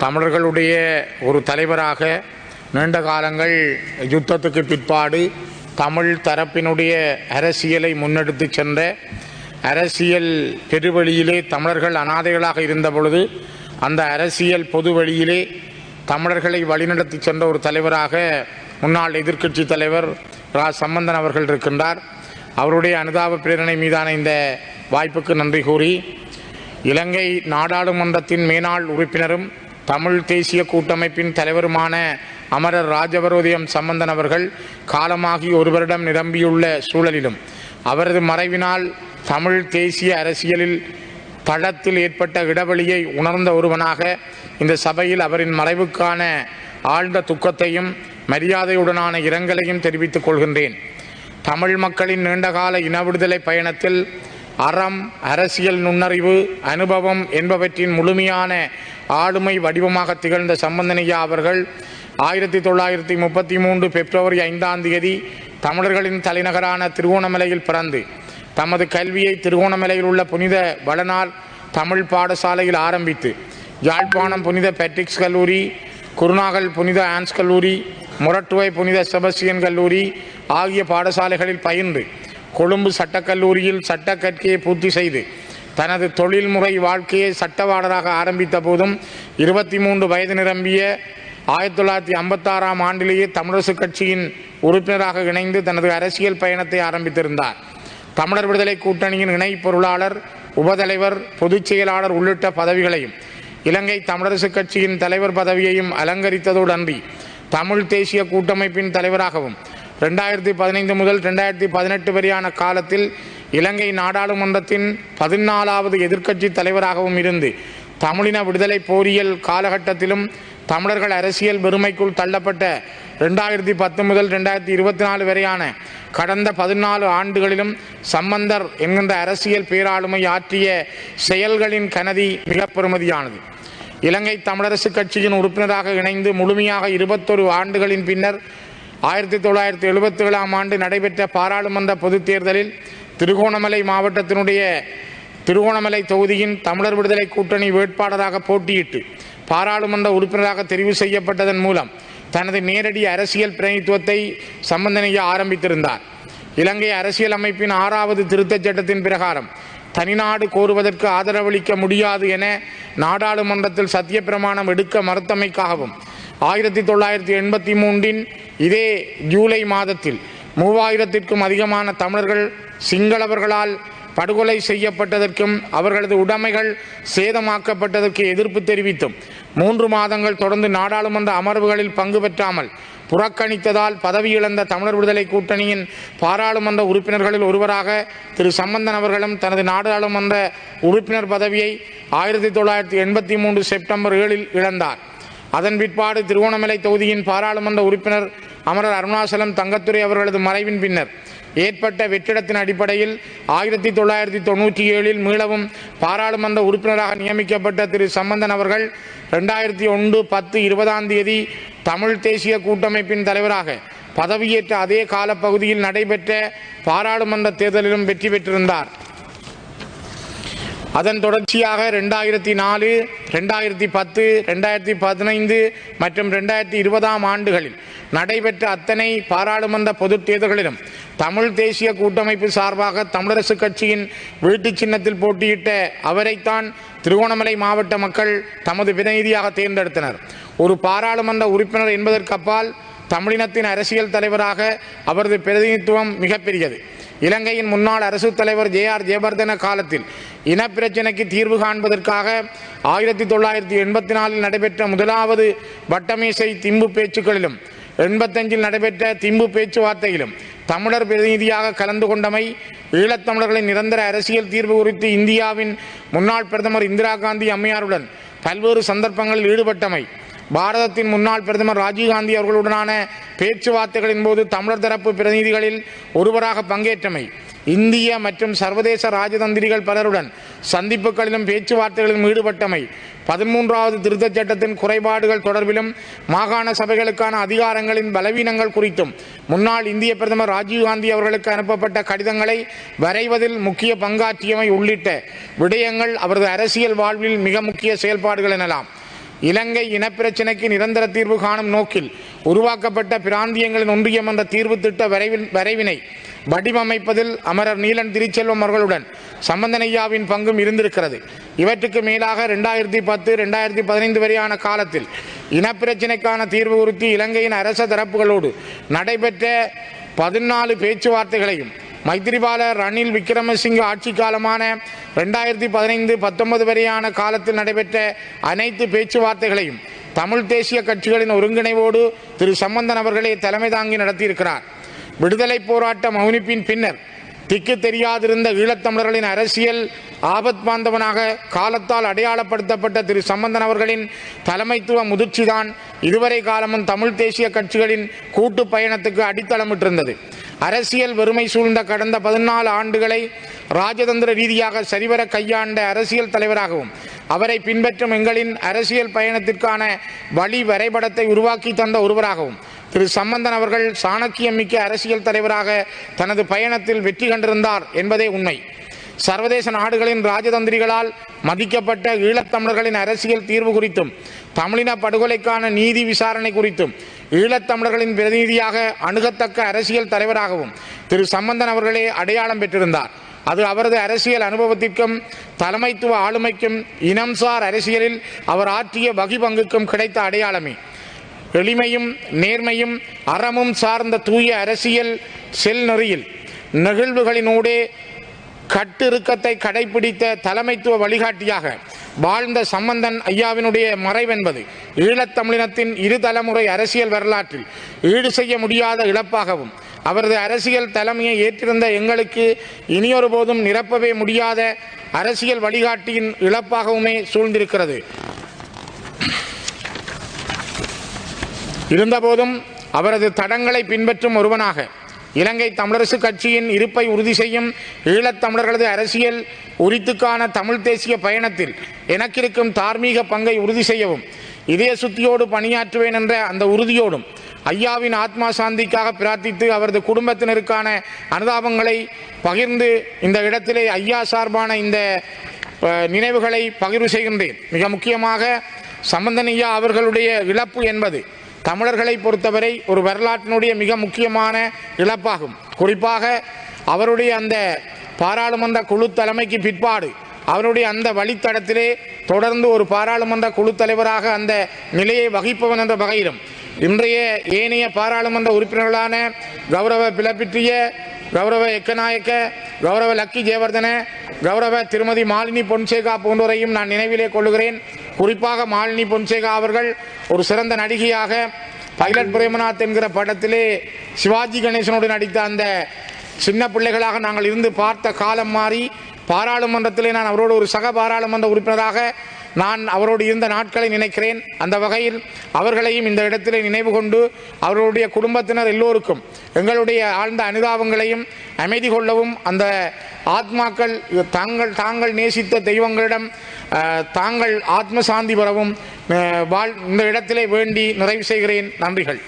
தமிழர்களுடைய ஒரு தலைவராக நீண்ட காலங்கள் யுத்தத்துக்கு பிற்பாடு தமிழ் தரப்பினுடைய அரசியலை முன்னெடுத்து சென்ற அரசியல் பெருவழியிலே தமிழர்கள் அனாதைகளாக இருந்த பொழுது அந்த அரசியல் பொது வழியிலே தமிழர்களை வழிநடத்தி சென்ற ஒரு தலைவராக முன்னாள் எதிர்க்கட்சி தலைவர் ரா. சம்பந்தன் அவர்கள் இருக்கின்றார். அவருடைய அனுதாப பிரேரணை மீதான இந்த வாய்ப்புக்கு நன்றி கூறி இலங்கை நாடாளுமன்றத்தின் மேனாள் உறுப்பினரும் தமிழ் தேசிய கூட்டமைப்பின் தலைவருமான அமரர் ராஜவரோதயம் சம்பந்தன் அவர்கள் காலமாகி ஒரு வருடம் நிரம்பியுள்ள சூழலிலும் அவரது மறைவினால் தமிழ் தேசிய அரசியலில் தடத்தில் ஏற்பட்ட இடைவெளியை உணர்ந்த ஒருவனாக இந்த சபையில் அவரின் மறைவுக்கான ஆழ்ந்த துக்கத்தையும் மரியாதையுடனான இரங்கலையும் தெரிவித்துக் கொள்கின்றேன். தமிழ் மக்களின் நீண்டகால இன விடுதலை பயணத்தில் அறம் அரசியல் நுண்ணறிவு அனுபவம் என்பவற்றின் முழுமையான ஆளுமை வடிவமாக திகழ்ந்த சம்பந்தனையா அவர்கள் ஆயிரத்தி தொள்ளாயிரத்தி முப்பத்தி மூன்று பிப்ரவரி ஐந்தாம் தேதி தமிழர்களின் தலைநகரான திருகோணமலையில் பிறந்து தமது கல்வியை திருகோணமலையில் உள்ள புனித வளனார் தமிழ் பாடசாலையில் ஆரம்பித்து யாழ்ப்பாணம் புனித பெட்ரிக்ஸ் கல்லூரி குருநாகல் புனித ஆன்ஸ் கல்லூரி முரட்டுவை புனித செபஸ்டியன் கல்லூரி ஆகிய பாடசாலைகளில் பயின்று கொழும்பு சட்டக்கல்லூரியில் சட்ட கற்கையை பூர்த்தி செய்து தனது தொழில்முறை வாழ்க்கையை சட்டவாளராக ஆரம்பித்த போதும் இருபத்தி மூன்று வயது நிரம்பிய ஆயிரத்தி தொள்ளாயிரத்தி ஐம்பத்தாறாம் ஆண்டிலேயே தமிழரசு கட்சியின் உறுப்பினராக இணைந்து தனது அரசியல் பயணத்தை ஆரம்பித்திருந்தார். தமிழர் விடுதலை கூட்டணியின் இணை பொருளாளர் உபதலைவர் பொதுச் செயலாளர் உள்ளிட்ட பதவிகளையும் இலங்கை தமிழரசு கட்சியின் தலைவர் பதவியையும் அலங்கரித்ததோடு அன்றி தமிழ் தேசிய கூட்டமைப்பின் தலைவராகவும் ரெண்டாயிரத்தி பதினைந்து முதல் ரெண்டாயிரத்தி பதினெட்டு வரையான காலத்தில் இலங்கை நாடாளுமன்றத்தின் பதினாலாவது எதிர்க்கட்சி தலைவராகவும் இருந்து தமிழின விடுதலை போரியல் காலகட்டத்திலும் தமிழர்கள் அரசியல் பெருமைக்குள் தள்ளப்பட்ட ரெண்டாயிரத்தி பத்து முதல் ரெண்டாயிரத்தி இருபத்தி நாலு வரையான கடந்த பதினாலு ஆண்டுகளிலும் சம்பந்தர் என்கின்ற அரசியல் பேராளுமை ஆற்றிய செயல்களின் கனதி மிக பெறுமதியானது இலங்கை தமிழரசு கட்சியின் உறுப்பினராக இணைந்து முழுமையாக இருபத்தொரு ஆண்டுகளின் பின்னர் ஆயிரத்தி தொள்ளாயிரத்தி எழுபத்தி ஏழாம் ஆண்டு நடைபெற்ற பாராளுமன்ற பொதுத் தேர்தலில் திருகோணமலை மாவட்டத்தினுடைய திருகோணமலை தொகுதியின் தமிழர் விடுதலை கூட்டணி வேட்பாளராக போட்டியிட்டு பாராளுமன்ற உறுப்பினராக தெரிவு செய்யப்பட்டதன் மூலம் தனது நேரடி அரசியல் பிரதிநிதித்துவத்தை சம்பந்தனைய ஆரம்பித்திருந்தார். இலங்கை அரசியல் அமைப்பின் ஆறாவது திருத்தச் சட்டத்தின் பிரகாரம் தனிநாடு கோருவதற்கு ஆதரவளிக்க முடியாது என நாடாளுமன்றத்தில் சத்தியப்பிரமாணம் எடுக்க மறுத்தமைக்காகவும் ஆயிரத்தி தொள்ளாயிரத்தி எண்பத்தி மூன்றின் இதே ஜூலை மாதத்தில் மூவாயிரத்திற்கும் அதிகமான தமிழர்கள் சிங்களவர்களால் படுகொலை செய்யப்பட்டதற்கும் அவர்களது உடைமைகள் சேதமாக்கப்பட்டதற்கு எதிர்ப்பு தெரிவித்தும் மூன்று மாதங்கள் தொடர்ந்து நாடாளுமன்ற அமர்வுகளில் பங்கு பெற்றாமல் புறக்கணித்ததால் பதவி இழந்த தமிழர் விடுதலை கூட்டணியின் பாராளுமன்ற உறுப்பினர்களில் ஒருவராக திரு சம்பந்தன் அவர்களும் தனது நாடாளுமன்ற உறுப்பினர் பதவியை ஆயிரத்தி தொள்ளாயிரத்தி எண்பத்தி மூன்று செப்டம்பர் ஏழில் இழந்தார். அதன் பிற்பாடு திருவோணமலை தொகுதியின் பாராளுமன்ற உறுப்பினர் அமரர் அருணாசலம் தங்கத்துரை அவர்களது மறைவின் பின்னர் ஏற்பட்ட வெற்றிடத்தின் அடிப்படையில் ஆயிரத்தி தொள்ளாயிரத்தி தொண்ணூற்றி ஏழில் மீளவும் பாராளுமன்ற உறுப்பினராக நியமிக்கப்பட்ட திரு சம்பந்தன் அவர்கள் ரெண்டாயிரத்தி ஒன்று பத்து இருபதாம் தேதி தமிழ் தேசிய கூட்டமைப்பின் தலைவராக பதவியேற்ற அதே காலப்பகுதியில் நடைபெற்ற பாராளுமன்ற தேர்தலிலும் வெற்றி பெற்றிருந்தார். அதன் தொடர்ச்சியாக ரெண்டாயிரத்தி நாலு ரெண்டாயிரத்தி பத்து ரெண்டாயிரத்தி பதினைந்து மற்றும் ரெண்டாயிரத்தி இருபதாம் ஆண்டுகளில் நடைபெற்ற அத்தனை பாராளுமன்ற பொதுத் தேர்தல்களிலும் தமிழ் தேசிய கூட்டமைப்பு சார்பாக தமிழரசு கட்சியின் வீட்டு சின்னத்தில் போட்டியிட்ட அவரைத்தான் திருகோணமலை மாவட்ட மக்கள் தமது பிரதிநிதியாக தேர்ந்தெடுத்தனர். ஒரு பாராளுமன்ற உறுப்பினர் என்பதற்கப்பால் தமிழினத்தின் அரசியல் தலைவராக அவரது பிரதிநிதித்துவம் மிகப்பெரியது இலங்கையின் முன்னாள் அரசு தலைவர் ஜே ஆர் ஜெயவர்தன காலத்தில் இனப்பிரச்சினைக்கு தீர்வு காண்பதற்காக ஆயிரத்தி தொள்ளாயிரத்தி எண்பத்தி நாலில் நடைபெற்ற முதலாவது வட்டமேசை திம்பு பேச்சுக்களிலும் எண்பத்தஞ்சில் நடைபெற்ற திம்பு பேச்சுவார்த்தையிலும் தமிழர் பிரதிநிதியாக கலந்து கொண்டமை ஈழத்தமிழர்களின் நிரந்தர அரசியல் தீர்வு குறித்து இந்தியாவின் முன்னாள் பிரதமர் இந்திரா காந்தி அம்மையாருடன் பல்வேறு சந்தர்ப்பங்களில் ஈடுபட்டமை. பாரதத்தின் முன்னாள் பிரதமர் ராஜீவ்காந்தி அவர்களுடனான பேச்சுவார்த்தைகளின் போது தமிழர் தரப்பு பிரதிநிதிகளில் ஒருவராக பங்கேற்றமை இந்திய மற்றும் சர்வதேச ராஜதந்திரிகள் பலருடன் சந்திப்புகளிலும் பேச்சுவார்த்தைகளிலும் ஈடுபட்டமை பதிமூன்றாவது திருத்தச் சட்டத்தின் குறைபாடுகள் தொடர்பிலும் மாகாண சபைகளுக்கான அதிகாரங்களின் பலவீனங்கள் குறித்தும் முன்னாள் இந்திய பிரதமர் ராஜீவ்காந்தி அவர்களுக்கு அனுப்பப்பட்ட கடிதங்களை வரைவதில் முக்கிய பங்காற்றியமை உள்ளிட்ட விடயங்கள் அவரது அரசியல் வாழ்வில் மிக முக்கிய செயல்பாடுகள் எனலாம். இலங்கை இனப்பிரச்சினைக்கு நிரந்தர தீர்வு காணும் நோக்கில் உருவாக்கப்பட்ட பிராந்தியங்களின் ஒன்றியம் என்ற தீர்வு திட்ட வரைவின் வரைவினை வடிவமைப்பதில் அமரர் நீலன் திருச்செல்வம் அவர்களுடன் சம்பந்தனையாவின் பங்கும் இருந்திருக்கிறது. இவற்றுக்கு மேலாக ரெண்டாயிரத்தி பத்து ரெண்டாயிரத்தி பதினைந்து வரையான காலத்தில் இனப்பிரச்சினைக்கான தீர்வு குறித்து இலங்கையின் அரச தரப்புகளோடு நடைபெற்ற பதினாலு பேச்சுவார்த்தைகளையும் மைத்திரிபால ரணில் விக்ரமசிங்க ஆட்சி காலமான ரெண்டாயிரத்தி பதினைந்து பத்தொன்பது வரையான காலத்தில் நடைபெற்ற அனைத்து பேச்சுவார்த்தைகளையும் தமிழ் தேசிய கட்சிகளின் ஒருங்கிணைவோடு திரு சம்பந்தன் அவர்களே தலைமை தாங்கி நடத்தியிருக்கிறார். விடுதலை போராட்ட மௌனிப்பின் பின்னர் திக்கு தெரியாதிருந்த ஈழத்தமிழர்களின் அரசியல் ஆபத் பாந்தவனாக காலத்தால் அடையாளப்படுத்தப்பட்ட திரு சம்பந்தன் அவர்களின் தலைமைத்துவ முதிர்ச்சிதான் இதுவரை காலமும் தமிழ் தேசிய கட்சிகளின் கூட்டு பயணத்துக்கு அடித்தளமிட்டிருந்தது. அரசியல் வறுமை சூழ்ந்த கடந்த பதினாலு ஆண்டுகளை ராஜதந்திர ரீதியாக சரிவர கையாண்ட அரசியல் தலைவராகவும் அவரை பின்பற்றும் எங்களின் அரசியல் பயணத்திற்கான வழி வரைபடத்தை உருவாக்கி தந்த ஒருவராகவும் திரு சம்பந்தன் அவர்கள் சாணக்கியம் மிக்க அரசியல் தலைவராக தனது பயணத்தில் வெற்றி கண்டிருந்தார் என்பதே உண்மை. சர்வதேச நாடுகளின் ராஜதந்திரிகளால் மதிக்கப்பட்ட ஈழத்தமிழர்களின் அரசியல் தீர்வு குறித்தும் தமிழின படுகொலைக்கான நீதி விசாரணை குறித்தும் ஈழத்தமிழர்களின் பிரதிநிதியாக அணுகத்தக்க அரசியல் தலைவராகவும் திரு சம்பந்தன் அவர்களே அடையாளம் பெற்றிருந்தார். அது அவரது அரசியல் அனுபவத்திற்கும் தலைமைத்துவ ஆளுமைக்கும் இனம்சார் அரசியலில் அவர் ஆற்றிய வகி பங்குக்கும் கிடைத்த அடையாளமே. எளிமையும் நேர்மையும் அறமும் சார்ந்த தூய அரசியல் செல் நெறியில் நெகிழ்வுகளினூடே கட்டிருக்கத்தை கடைபிடித்த தலைமைத்துவ வழிகாட்டியாக வாழ்ந்த சம்பந்தன் ஐயாவினுடைய மறைவென்பது. ஈழத்தமிழினத்தின் இரு தலைமுறை அரசியல் வரலாற்றில் ஈடு செய்ய முடியாத இழப்பாகவும் அவரது அரசியல் தலைமையை ஏற்றிருந்த எங்களுக்கு இனியொரு போதும் நிரப்பவே முடியாத அரசியல் வழிகாட்டியின் இழப்பாகவுமே சூழ்ந்திருக்கிறது. இருந்தபோதும் அவரது தடங்களை பின்பற்றும் ஒருவனாக இலங்கை தமிழரசு கட்சியின் இருப்பை உறுதி செய்யும் ஈழத்தமிழர்களது அரசியல் உரித்துக்கான தமிழ் தேசிய பயணத்தில் எனக்கிருக்கும் தார்மீக பங்கை உறுதி செய்யவும் இதய சுத்தியோடு பணியாற்றுவேன் என்ற அந்த உறுதியோடும் ஐயாவின் ஆத்மா சாந்திக்காக பிரார்த்தித்து அவரது குடும்பத்தினருக்கான அனுதாபங்களை பகிர்ந்து இந்த இடத்திலே ஐயா சார்பான இந்த நினைவுகளை பகிர்வு செய்கின்றேன். மிக முக்கியமாக சம்பந்தனையா அவர்களுடைய இழப்பு என்பது தமிழர்களை பொறுத்தவரை ஒரு வரலாற்றினுடைய மிக முக்கியமான இழப்பாகும். குறிப்பாக அவருடைய அந்த பாராளுமன்ற குழு தலைமைக்கு பிற்பாடு அவருடைய அந்த வழித்தடத்திலே தொடர்ந்து ஒரு பாராளுமன்ற குழு தலைவராக அந்த நிலையை வகிப்பவன் என்ற வகையிலும் இன்றைய ஏனைய பாராளுமன்ற உறுப்பினர்களான கௌரவ பிளப்பிற்றிய கௌரவ எக்கநாயக்க கௌரவ லக்கி ஜெயவர்தன கௌரவ திருமதி மாலினி பொன்சேகா போன்றோரையும் நான் நினைவிலே கொள்ளுகிறேன். குறிப்பாக மாலினி பொன்சேகா அவர்கள் ஒரு சிறந்த நடிகையாக பைலட் பிரேமநாத் என்கிற படத்திலே சிவாஜி கணேசனோடு நடித்த அந்த சின்ன பிள்ளைகளாக நாங்கள் இருந்து பார்த்த காலம் மாறி பாராளுமன்றத்திலே நான் அவரோடு ஒரு சக பாராளுமன்ற உறுப்பினராக நான் அவரோடு இருந்த நாட்களை நினைக்கிறேன். அந்த வகையில் அவர்களையும் இந்த இடத்திலே நினைவு கொண்டு அவர்களுடைய குடும்பத்தினர் எல்லோருக்கும் எங்களுடைய ஆழ்ந்த அனுதாபங்களையும் அமைதி கொள்ளவும் அந்த ஆத்மாக்கள் தாங்கள் தாங்கள் நேசித்த தெய்வங்களிடம் தாங்கள் ஆத்ம சாந்தி பெறவும் வாழ் இந்த இடத்திலே வேண்டி நிறைவு செய்கிறேன். நன்றிகள்.